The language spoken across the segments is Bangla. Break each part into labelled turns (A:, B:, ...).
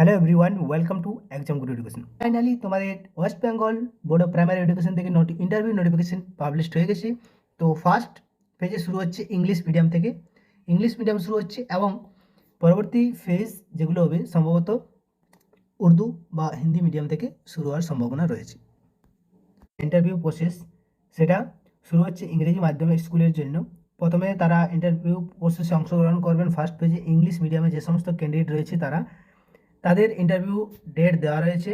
A: Hello everyone welcome to exam good education finally তোমাদের West Bengal board of primary education থেকে নোটি ইন্টারভিউ নোটিফিকেশন পাবলিশড হয়ে গেছে। তো ফার্স্ট পেজে শুরু হচ্ছে ইংলিশ মিডিয়াম থেকে। ইংলিশ মিডিয়াম শুরু হচ্ছে এবং পরবর্তী ফেজ যেগুলো হবে সম্ভবত উর্দু বা হিন্দি মিডিয়াম থেকে শুরু হওয়ার সম্ভাবনা রয়েছে। ইন্টারভিউ প্রসেস সেটা শুরু হচ্ছে ইংরেজি মাধ্যমে স্কুলের জন্য। প্রথমে তারা ইন্টারভিউ প্রসেসে অংশগ্রহণ করবেন। ফার্স্ট পেজে ইংলিশ মিডিয়ামে যে সমস্ত ক্যান্ডিডেট রয়েছে তারা তাদের ইন্টারভিউ ডেট দেওয়া রয়েছে।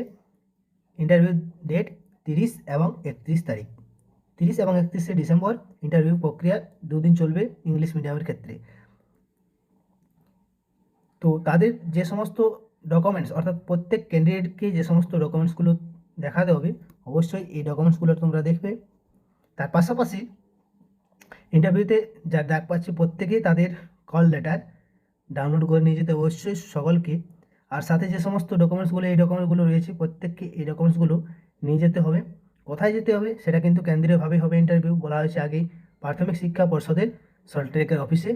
A: ইন্টারভিউ ডেট তিরিশ এবং একত্রিশ তারিখ। তিরিশ এবং একত্রিশে ডিসেম্বর ইন্টারভিউ প্রক্রিয়া দুদিন চলবে ইংলিশ মিডিয়ামের ক্ষেত্রে। তো তাদের যে সমস্ত ডকুমেন্টস অর্থাৎ প্রত্যেক ক্যান্ডিডেটকে যে সমস্ত ডকুমেন্টসগুলো দেখাতে হবে, অবশ্যই এই ডকুমেন্টসগুলো তোমরা দেখবে। তার পাশাপাশি ইন্টারভিউতে যা ডাক পাচ্ছে প্রত্যেকেই তাদের কল লেটার ডাউনলোড করে নিয়ে যেতে অবশ্যই সকলকে আর সাথে যে সমস্ত ডকুমেন্টসগুলো এই ডকুমেন্টসগুলো রয়েছে, প্রত্যেককে এই ডকুমেন্টসগুলো নিয়ে যেতে হবে। কোথায় যেতে হবে, সেটা কিন্তু কেন্দ্রীয়ভাবে হবে ইন্টারভিউ বলা হয়েছে আগেই প্রাথমিক শিক্ষা পর্ষদের সল্ট্রেকের অফিসে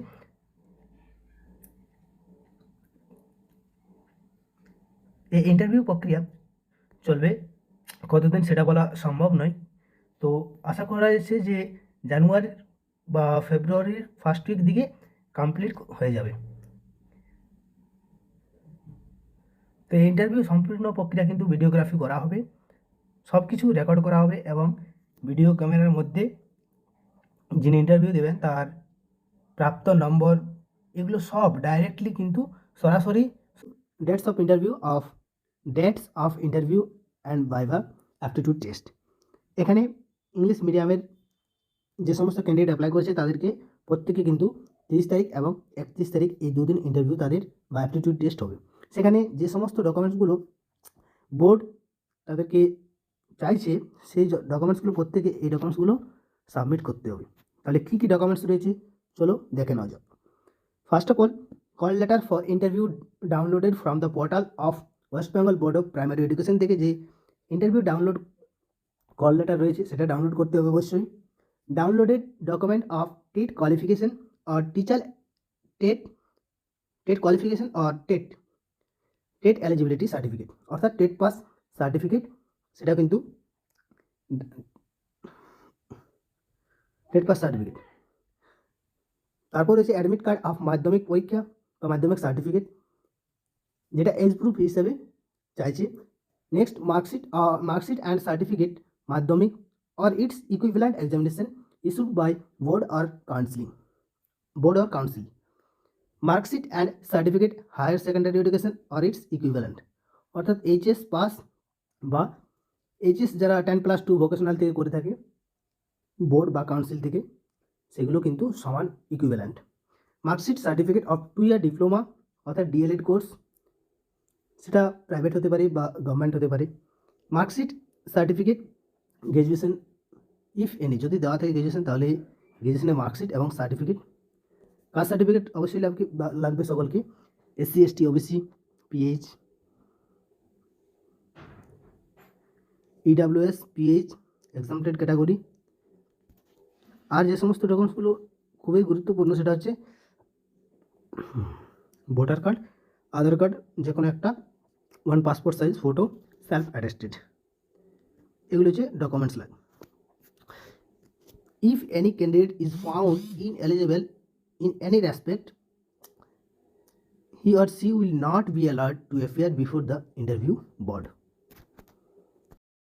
A: এই ইন্টারভিউ প্রক্রিয়া চলবে কতদিন সেটা বলা সম্ভব নয়। তো আশা করা যাচ্ছে যে জানুয়ারি বা ফেব্রুয়ারির ফার্স্ট উইক দিকে কমপ্লিট হয়ে যাবে। তো এই ইন্টারভিউ সম্পূর্ণ প্রক্রিয়া কিন্তু ভিডিওগ্রাফি করা হবে। সব কিছু রেকর্ড করা হবে এবং ভিডিও ক্যামেরার মধ্যে যিনি ইন্টারভিউ দেবেন তার প্রাপ্ত নম্বর এগুলো সব ডাইরেক্টলি কিন্তু সরাসরি dates of interview of dates of interview and viva aptitude test এখানে ইংলিশ মিডিয়ামের যে সমস্ত ক্যান্ডিডেট অ্যাপ্লাই করেছে তাদেরকে প্রত্যেকে কিন্তু তিরিশ তারিখ এবং একত্রিশ তারিখ এই দুদিন ইন্টারভিউ তাদের বা অ্যাপটিটিউড টেস্ট হবে। সেখানে যে সমস্ত ডকুমেন্টসগুলো বোর্ড তাদেরকে চাইছে, সেই ডকুমেন্টসগুলো প্রত্যেকে এই ডকুমেন্টসগুলো সাবমিট করতে হবে। তাহলে কী কী ডকুমেন্টস রয়েছে? চলো দেখে নেওয়া যাক। First of all call letter for interview downloaded from the portal of West Bengal board of primary education থেকে যে ইন্টারভিউ ডাউনলোড কল লেটার রয়েছে, সেটা ডাউনলোড করতে হবে অবশ্যই। Downloaded document of TET qualification or teacher TET TET qualification or TET TET eligibility certificate. অর্থাৎ টেট পাস সার্টিফিকেট, সেটা কিন্তু টেট পাস সার্টিফিকেট। তারপর রয়েছে অ্যাডমিট কার্ড অফ মাধ্যমিক পরীক্ষা বা মাধ্যমিক সার্টিফিকেট, যেটা এজ প্রুফ হিসেবে চাইছে। Next, marksheet marksheet and certificate Madhyamik or its equivalent examination issued by board or counselling. Board or council. Marksheet and certificate higher secondary education or its equivalent. অর্থাৎ এইচএস পাস বা এইচএস যারা টেন প্লাস টু ভোকেশনাল থেকে করে থাকে, বোর্ড বা কাউন্সিল থেকে, সেগুলো কিন্তু সমান equivalent. Marksheet, certificate of two year diploma অর্থাৎ ডিএলএড কোর্স, সেটা প্রাইভেট হতে পারে বা গভর্নমেন্ট হতে পারে। Marksheet, certificate graduation if any যদি দেওয়া থাকে গ্র্যাজুয়েশন তাহলে গ্র্যাজুয়েশনের মার্কশিট এবং সার্টিফিকেট কাস্ট সার্টিফিকেট অবশ্যই লাগবে লাগবে সকলকে। SC ST OBC PH EWS PH exempted category আর যে সমস্ত ডকুমেন্টসগুলো খুবই গুরুত্বপূর্ণ, সেটা হচ্ছে ভোটার কার্ড আধার কার্ড যে কোনো একটা one passport size photo self attested এগুলো হচ্ছে ডকুমেন্টস লাগে if any candidate is found in eligible in any respect, he or she will not be allowed to appear before the interview board.